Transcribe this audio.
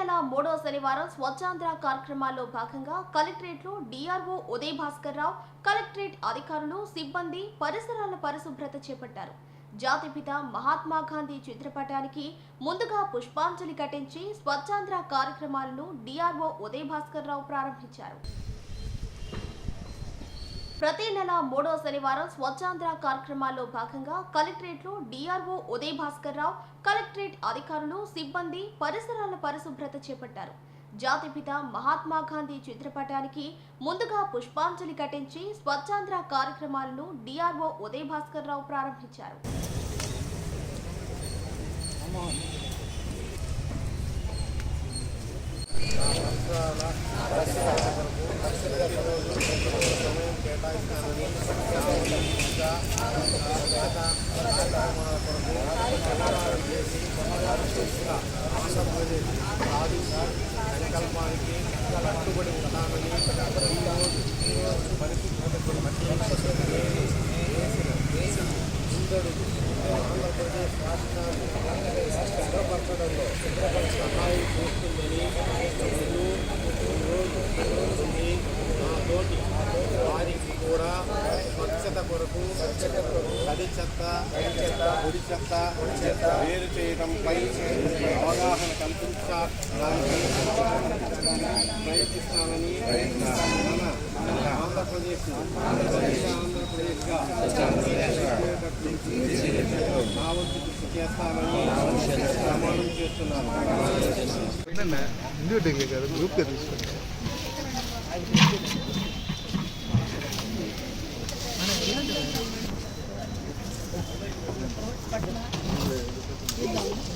నెల మూడో శనివారం స్వచ్ఛాంధ్ర కార్యక్రమాల్లో భాగంగా కలెక్టరేట్లో డిఆర్ఓ ఉదయ్ భాస్కర్ రావు కలెక్టరేట్ అధికారులు సిబ్బంది పరిసరాల పరిశుభ్రత చేపట్టారు. జాతిపిత మహాత్మా గాంధీ చిత్రపటానికి ముందుగా పుష్పాంజలి ఘటించి స్వచ్ఛాంధ్ర కార్యక్రమాలను డిఆర్ఓ ఉదయ్ భాస్కర్ రావు ప్రారంభించారు. ప్రతి నెల మూడో శనివారం స్వచ్ఛాంధ్ర కార్యక్రమాల్లో భాగంగా కలెక్టరేట్లో డిఆర్ఓ ఉదయ్ భాస్కర్ రావు కలెక్టరేట్ అధికారులు సిబ్బంది పరిసరాల పరిశుభ్రత చేపట్టారు. జాతిపిత మహాత్మా గాంధీ చిత్రపటానికి ముందుగా పుష్పాంజలి ఘటించి స్వచ్ఛాంధ్ర కార్యక్రమాలను డిఆర్ఓ ఉదయ్ భాస్కర్ రావు ప్రారంభించారు. సంకల్పానికి కట్టుబడి ఉంటానని ముందడుగు ఆంధ్రప్రదేశ్ రాష్ట్రాన్ని భద్రపరచడంలో సహాయం కొరకు స్వచ్ఛత కొరకు తడి చెత్త తడి చెత్త పొడి చెత్త పొడి చెత్త వేరు చేయడంపై అవగాహన కల్పించడానికి ప్రయత్నిస్తానని మన ఆంధ్రప్రదేశ్ ఆంధ్రప్రదేశ్గా నా వంతు కృషి చేస్తానని ప్రమాణం చేస్తున్నాను. ఇండివిజువల్గా కాదు గ్రూప్గా తీసుకుంటాం